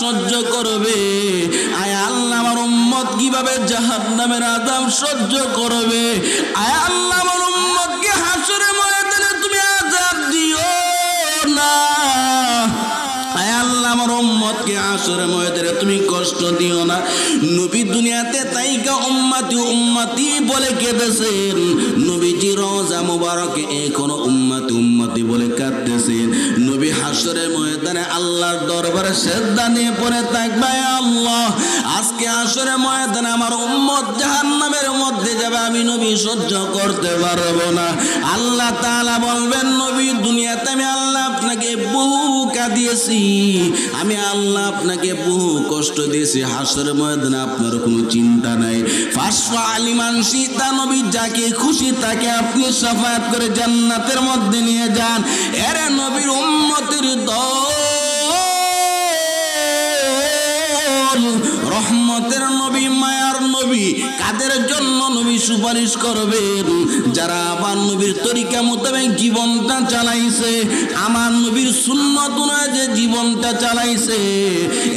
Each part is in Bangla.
সহ্য করবে? আয় আল্লাহ আমার উম্মত কীভাবে জাহান্নামের আদাম সহ্য করবে? আয় আল্লাহ আমার উম্মতকে আসরে ময়দানে তুমি কষ্ট দিও না। নবী দুনিয়াতে তাইকা উম্মতি উম্মতি বলে কেঁদেছেন। নবীজি রোজা মুবারকে এখনও উম্মতি উম্মতি বলে কাঁদতেছেন। নবী হাসরের ময়দানে আল্লাহর দরবারে শ্রদ্ধা নিয়ে পড়ে থাকবে আল্লাহ। আজকে আসরে ময়দানে আমার উম্মত জাহান্নামের মধ্যে যাবে, আমি নবী সহ্য করতে পারব না। আল্লাহ তাআলা বলবেন, নবী দুনিয়াতে আমি আল্লাহ আপনাকে বহু কাঁদিয়েছি আমি আল্লাহ আপনাকে বহু কষ্ট দিয়েছি। হাসর ময়দানে আপনার কোনো চিন্তা নাই। ফাঁসফা আলিমান সীতা নবী যাকে খুশি তাকে আপনি সাফায়াত করে জান্নাতের মধ্যে নিয়ে যান। এরা নবীর উম্মতের দল। কাদের জন্য নবী সুপারিশ করবেন। যারা আমার নবীর তরিকা মোতাবেক জীবনটা চালাইছে, আমার নবীর সুন্নত যে জীবনটা চালাইছে,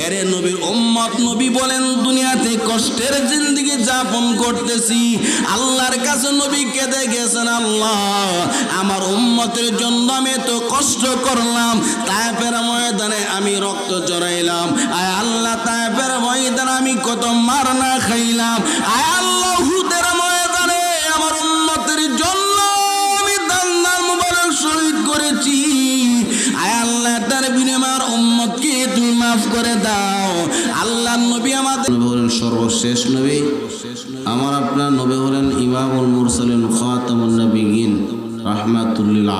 এরে নবীর উম্মত নবী বলেন, দুনিয়াতে কষ্টের জিন্দিগি যাপন করতেছি। আল্লাহর কাছে নবী কেঁদে গেছেন আল্লাহ। আমার উম্মতের জন্য আমি তো কষ্ট করলাম তাইপের ময়দানে আমি রক্ত জড়াইলাম। আয় আল্লাহ তাইপের ময়দানে আমি কত মার না খাইলাম। আয় সর্বশেষ নবী। আমার আপনার নবী হলেন ইমামুল মুরসালিন খাতামুন নবীন রাহমাতুল্লিল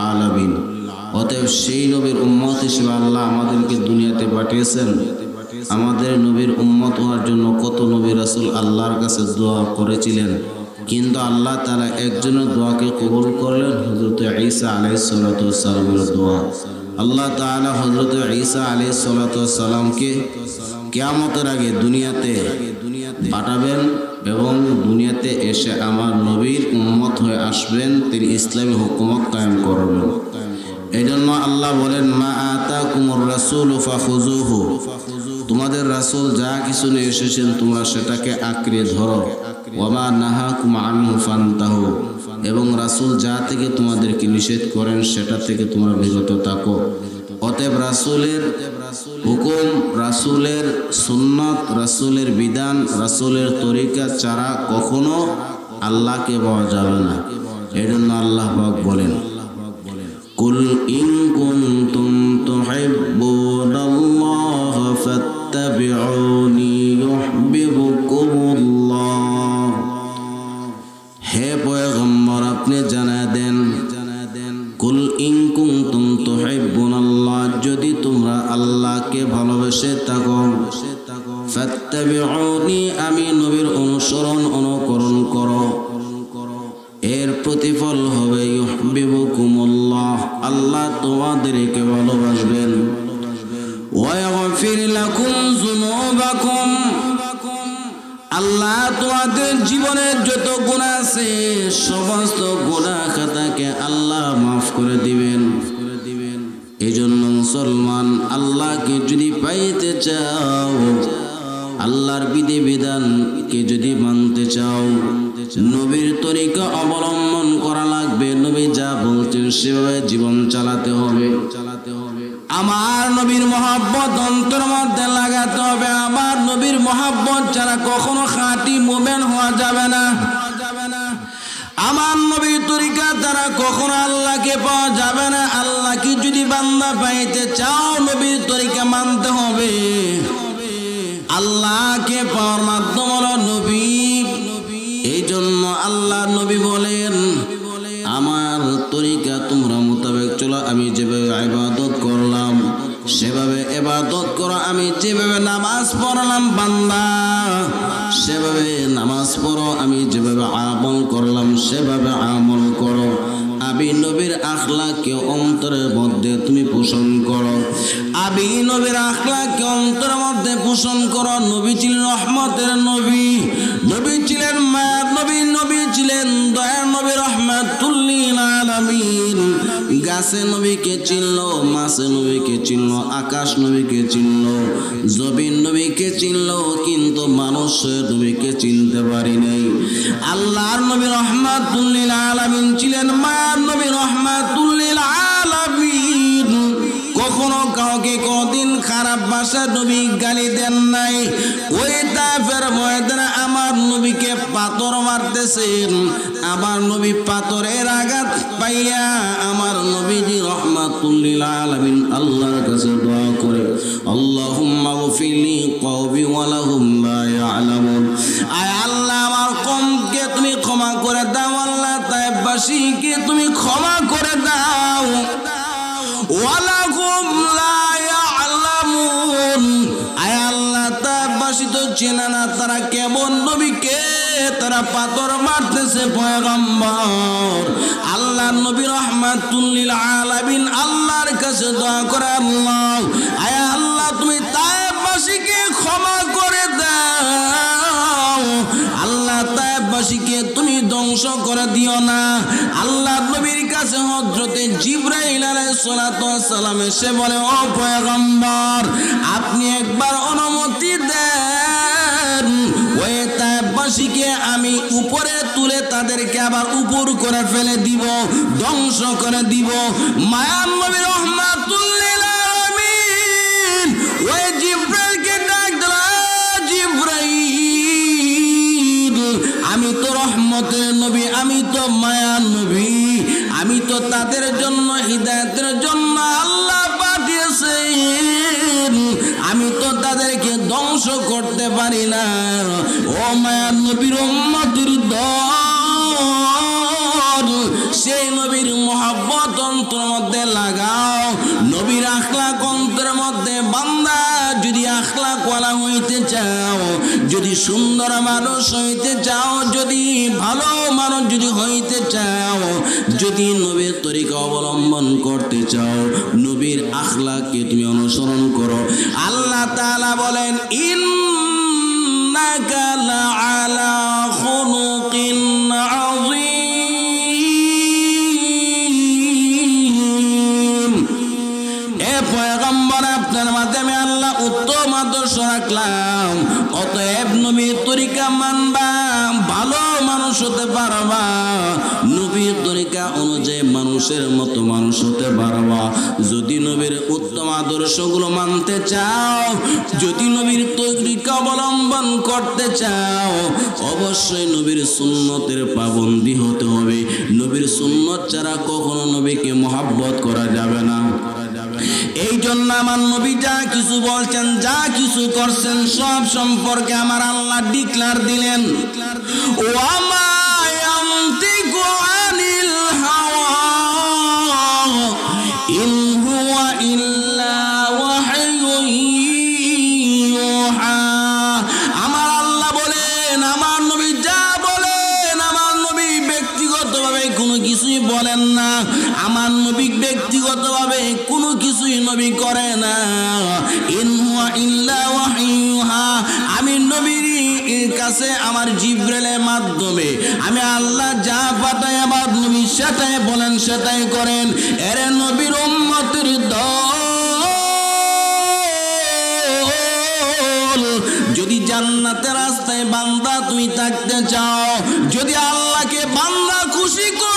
অতএব সেই নবীর উম্মত হিসেবে আল্লাহ আমাদেরকে দুনিয়াতে পাঠিয়েছেন। আমাদের নবীর উম্মত হওয়ার জন্য কত নবী রাসূল আল্লাহর কাছে দোয়া করেছিলেন। কিন্তু আল্লাহ তারা একজনের দোয়াকে কবুল করলেন হজরত ঈসা আলাই সালামের দোয়া। আল্লাহ তাআলা হজরত ঈসা আলাই সালামকে কেয়ামতের আগে দুনিয়াতে পাঠাবেন এবং দুনিয়াতে এসে আমার নবীর উম্মত হয়ে আসবেন, তিনি ইসলামী হুকুমত কায়েম করবেন। এই জন্য আল্লাহ বলেন, মা আতা কুমর রাসুল ফাখুজুহু তোমাদের রাসূল যা কিছু নিয়ে এসেছেন, তোমরা সেটাকে আঁকড়ে ধরো। ওমা নাহা কুমানহু ফান্তাহু। এবং রাসূল যা থেকে তোমাদেরকে নিষেধ করেন, সেটা থেকে তোমরা বিরত থাকো। অতএব রাসুলের হুকুম, রাসুলের সুন্নত, রাসুলের বিধান, রাসুলের তরিকা ছাড়া কখনো আল্লাহকে পাওয়া যাবে না। এই জন্য আল্লাহ বলেন, কুল ইং কুনতুম ফাত্তাবিউনি, আমি নবীর অনুসরণ অনুকরণ করো। এর প্রতিফল হবে ইউহিব্বুকুমুল্লাহ আল্লাহ তোমাদেরকে ভালোবাসবেন। ওয়াগফির লাকুম যুনুবাকুম, আল্লাহ তোমাদের জীবনের যত গুণা আছে, সমস্ত গুণা খাতাকে আল্লাহ মাফ করে দিবেন। এই জন্য মুসলমান, আল্লাহকে যদি পাইতে চাও আল্লাহর বিধি বিধানকে যদি মানতে চাও, নবীর তরিকা অবলম্বন করা লাগবে। নবী যা বলছেন সেভাবে জীবন চালাতে হবে। চালাতে হবে আমার নবীর মহাব্বত অন্তর মধ্যে লাগাতে হবে। আমার নবীর মহাব্বত ছাড়া কখনো খাঁটি মোমেন হওয়া যাবে না। আমার নবীর তরিকা দ্বারা কখনো আল্লাহকে পাওয়া যাবে না। আল্লাহকে যদি বান্দা পাইতে চাও, নবীর তরিকা মানতে হবে। আল্লাহকে পাওয়ার মাধ্যম হলো নবী। এই জন্য আল্লাহ নবী বলেন, আমার তরিকা তোমরা মোতাবেক চলো, আমি যেভাবে ইবাদত করলাম, সেভাবে এবাদত করো, আমি যেভাবে নামাজ পড়লাম, বান্দা, সেভাবে নামাজ পড়ো, আমি যেভাবে আমল করলাম, সেভাবে আমল আখলাকে অন্তরের মধ্যে তুমি পোষণ করো। আবি নবীর আখলাকে অন্তরের মধ্যে পোষণ করো। নবী ছিলেন রহমতের নবী। নবী ছিলেন মায়ার নবী নবী ছিলেন দয়ার নবী রহমাতুল্লিল আলামিন। গাছে নবীকে চিনল মাছে নবীকে চিনল আকাশ নবীকে চিনল জবিন নবীকে চিনল কিন্তু মানুষ নবীকে চিনতে পারি নাই। আল্লাহর নবী রহমাতুল্লিল আলামিন ছিলেন মায়ার নবী রহমাতুল্লিল আলামিন। কখনো কাউকে কোনদিন খারাপ ভাষা নবী গালি দেন নাই। ওই তাফের ময়দানে আমার নবীকে পাথর মারতেছেন আমার নবী পাথরের আঘাত পাইয়া আমার নবীজি রহমাতুল্লিল আলামিন আল্লাহর কাছে দোয়া করে, আল্লাহুম্মা গফিরলি কওমি ওয়া লাহুম লা ইয়ালামুন। আয় আল্লাহ, আমার কমকে তুমি ক্ষমা করে দাও, আল্লাহ তাইবাসীকে তুমি ক্ষমা করে দাও। ওয়ালাকুম চেনে না তারা কেমন নবীকে? তারা পাথর মারতেছে পয়গম্বর। আল্লাহ নবী রহমাতুল্লিল আলামিন আল্লাহর কাছে দোয়া করে, আল্লাহ, আয় আল্লাহ, তুমি তাবাসীকে ক্ষমা করে দাও। আল্লাহ তাইবাসীকে তুমি ধ্বংস করে দিও না। আল্লাহ নবীর কাছে হজরতে জিব্রাইল আলাইহিস সালাতু সালাম এসে বলে, ও পয়গম্বর, আপনি একবার অনুমতি আমি উপরে তুলে তাদেরকে আবার উপর করে ফেলে দিব, ধ্বংস করে দিব। মায়ার নবী রহমাতুল্লিল ওই জিব্রাইলকে ডাক জিব্রাইল, আমি তো রহমতের নবী, আমি তো মায়ার নবী, আমি তো তাদের জন্য হৃদায়তের জন্য আল্লাহ পাঠিয়েছেন, আমি তো তাদেরকে ধ্বংস করতে পারি না। মায়ার নবীর উম্মতির দল সেই নবীর মহাব্বত অন্তর মধ্যে লাগাও। নবীর আখলাক অন্তরের মধ্যে বান্দা যদি আখলা কলা হইতে চাও, যদি সুন্দর মানুষ হইতে চাও, যদি ভালো মানুষ যদি হইতে চাও, যদি নবীর তরিকা অবলম্বন করতে চাও, নবীর আখলাকে তুমি অনুসরণ করো। আল্লাহ তালা বলেন ইন্নাকা রাখলাম। অতএব নবীর তরিকা মানবা ভালো মানুষ হতে পারবা। নবীর তরিকা অনুযায়ী মানুষের মতো মানুষ হতে পারবা। যদি নবীর উত্তম আদর্শগুলো মানতে চাও, যদি নবীর তরিকা অবলম্বন করতে চাও, অবশ্যই নবীর সুন্নতের পাবন্দি হতে হবে। নবীর সুন্নত ছাড়া কখনো নবীকে মহাব্বত করা যাবে না। এই জন্য আমার নবী যা কিছু বলছেন, যা কিছু করছেন, সব সম্পর্কে আমার আল্লাহ ডিক্লার দিলেন। ও আমায়ান্তিকু আমার নবী ব্যক্তিগতভাবে কোনো কিছুই নবী করে না। আমি নবীর কাছে আমার জিব্রেলের মাধ্যমে, আমি আল্লাহ যা পাঠাই আমার নবী সেটাই বলেন, সেটাই করেন। এরে নবীর উম্মতের দল, যদি জান্নাতের রাস্তায় বান্দা তুমি থাকতে চাও, যদি আল্লাহকে বান্দা খুশি করতে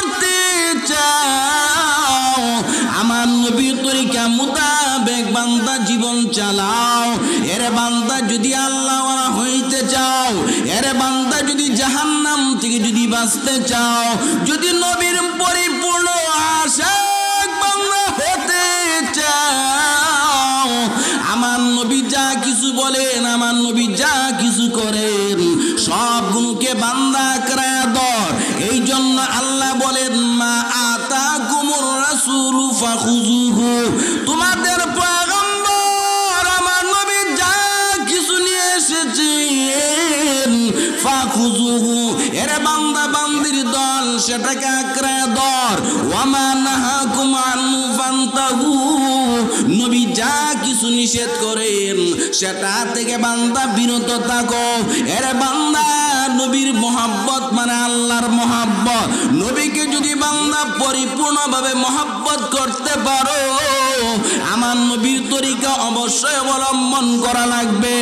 বান্দা জীবন চালাও। এরে বান্দা যদি আল্লাহ হইতে চাও, এরে বান্দা যদি জাহান্নাম থেকে যদি বাঁচতে চাও, যদি নবীর পরিপূর্ণ আশা হতে চাও, আমার নবী যা কিছু বলেন, আমার নবী যা কিছু করেন বান্দা করায় দর এই জন্য আল্লাহ বলেন, মা আতা কুমুর রাসুলু ফাখুজুহু তোমাদের নবী যা কিছু নিষেধ করেন, সেটা থেকে বান্দা বিরত থাকো। এর বান্দা নবীর মোহাব্বত মানে আল্লাহর মোহাব্বত। নবীকে যদি বান্দা পরিপূর্ণভাবে মোহাব্বত করতে পারো, আমার নবীর তরিকা অবশ্যই অবলম্বন করা লাগবে।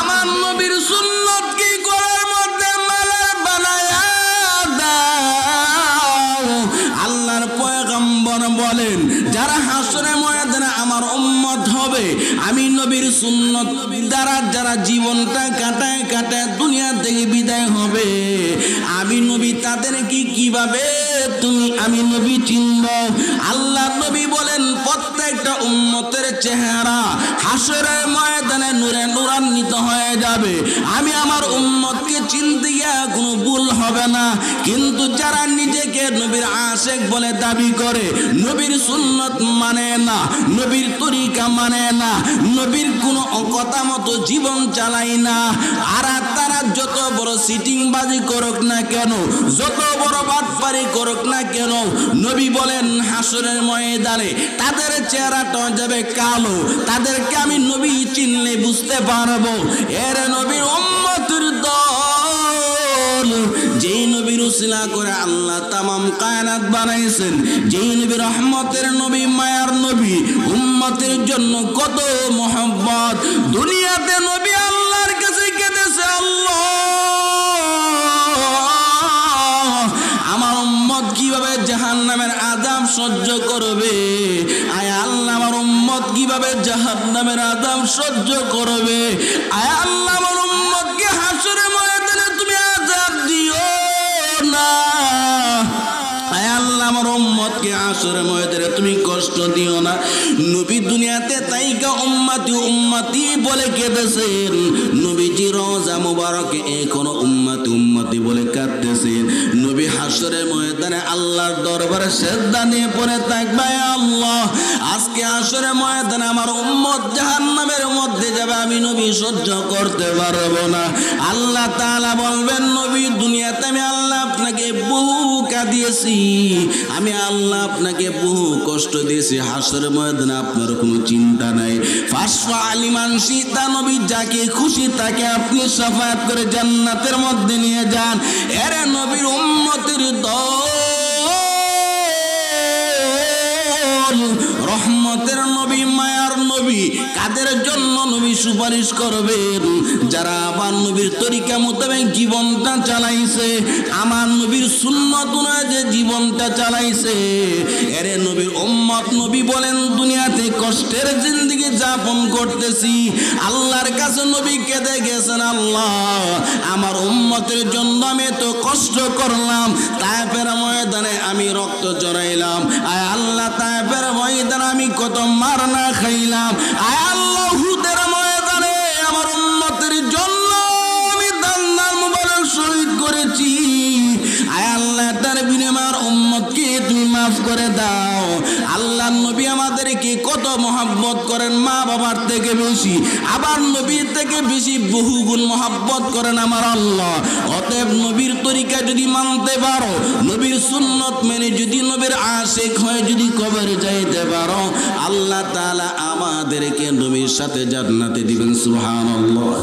আমার নবীর সুন্নত কি করার মধ্যে মালা বানায়া আমার উম্মত হবে। আমি নবীর সুন্নত দ্বারা যারা জীবনটা কাটায় কাটায় দুনিয়া থেকে বিদায় হবে। আমি নবী তাদের কি কীভাবে তুমি আমি নবী চিনব? আল্লাহ নবী বলেন প্রত্যেকটা উম্মতের চেহারা হাসরের ময়দানে নূরে নূরান্বিত হয়ে যাবে। আমি আমার উম্মতকে চিনতে গিয়ে কোনো ভুল হবে না। কিন্তু যারা নিজেকে নবীর আশেক বলে দাবি করে, নবীর সুন্নত মানে না, নবীর তরিকা মানে না, নবীর কোনো কথা মতো জীবন চালাই না। আর যত বড় সিটিং বাজি করুক না কেন, যত বড় বাটপারি করুক না কেন, নবী বলেন হাসরের ময়দানে তাদের চেহারাটা যাবে কালো, তাদেরকে আমি নবী চিনলে বুঝতে পারব। এর নবীর উম্মতের দল, যেই নবীর উসিলা করে আল্লাহ তামাম কায়নাত বানাইছেন, যেই নবী রহমতের নবী, মায়ার নবী, উম্মতের জন্য কত মোহাম্মত দুনিয়াতে নবী আল্লাহর কীভাবে জাহান নামের আদাব সহ্য করবে? আয় আল্লাহ আমার উম্মত, কীভাবে জাহান নামের আদাব সহ্য করবে? আয় আল্লাহ আমার উম্মতকে হাসরে ময়দানে তুমি আজাব দিও না। আল্লাহ তুমি কষ্ট দিও না। নবী দুনিয়াতে তাইকা উম্মাতি উম্মাতি বলে কেঁদেছেন। নবীজি রোজা মুবারকে এখনও উম্মাতি উম্মাতি বলে কাঁদতেছেন। নবী হাসরে ময়দানে আল্লাহর দরবারে শ্রদ্ধা নিয়ে পড়ে থাকবে আল্লাহ। আজকে আসরে ময়দানে আমার উম্মত জাহান্নামের মধ্যে যাবে, আমি নবী সহ্য করতে পারব না। আল্লাহ তাআলা বলবেন, নবী, দুনিয়াতে আমি আল্লাহ আপনাকে বহু কাঁদিয়েছি আমি আল্লাহ আপনাকে বহু কষ্ট দিয়েছি। হাসর ময়দানে আপনার কোনো চিন্তা নাই। ফাসফা আলিমান সীতা নবী যাকে খুশি তাকে আপনি সাফায়াত করে জান্নাতের মধ্যে নিয়ে যান। এরে নবীর উম্মতের দল রহমতের নবী, মায়ার নবী, কাদের জন্য নবী সুপারিশ করবেন? যারা আমার নবীর তরিকা মোতাবেক জীবনটা চালাইছে, আমার নবীর সুন্নত যে জীবনটা চালাইছে, এরে নবীর উম্মত নবী বলেন, দুনিয়াতে কষ্টের জিন্দিগি যাপন করতেছি। আল্লাহর কাছে নবী কেঁদে গেছেন, আল্লাহ, আমার উম্মতের জন্য আমি তো কষ্ট করলাম। তাইপের ময়দানে আমি রক্ত জড়াইলাম। আয় আল্লাহ তাইপের ময়দানে আমি কত মার না খাইলাম। আয় আল্লাহ আল্লাহ তার বিনিময়ের উম্মতকে তুমি মাফ করে দাও। আল্লাহ নবী আমাদেরকে কত মহাব্বত করেন মা বাবার থেকে বেশি। আবার নবীর থেকে বেশি বহুগুণ মহাব্বত করেন আমার আল্লাহ। অতএব নবীর তরিকা যদি মানতে পারো, নবীর সুন্নত মেনে যদি নবীর আশেক হয়ে যদি কবরে যাইতে পারো, আল্লাহ তাআলা আমাদেরকে নবীর সাথে জান্নাতে দিবেন, সুবহানাল্লাহ।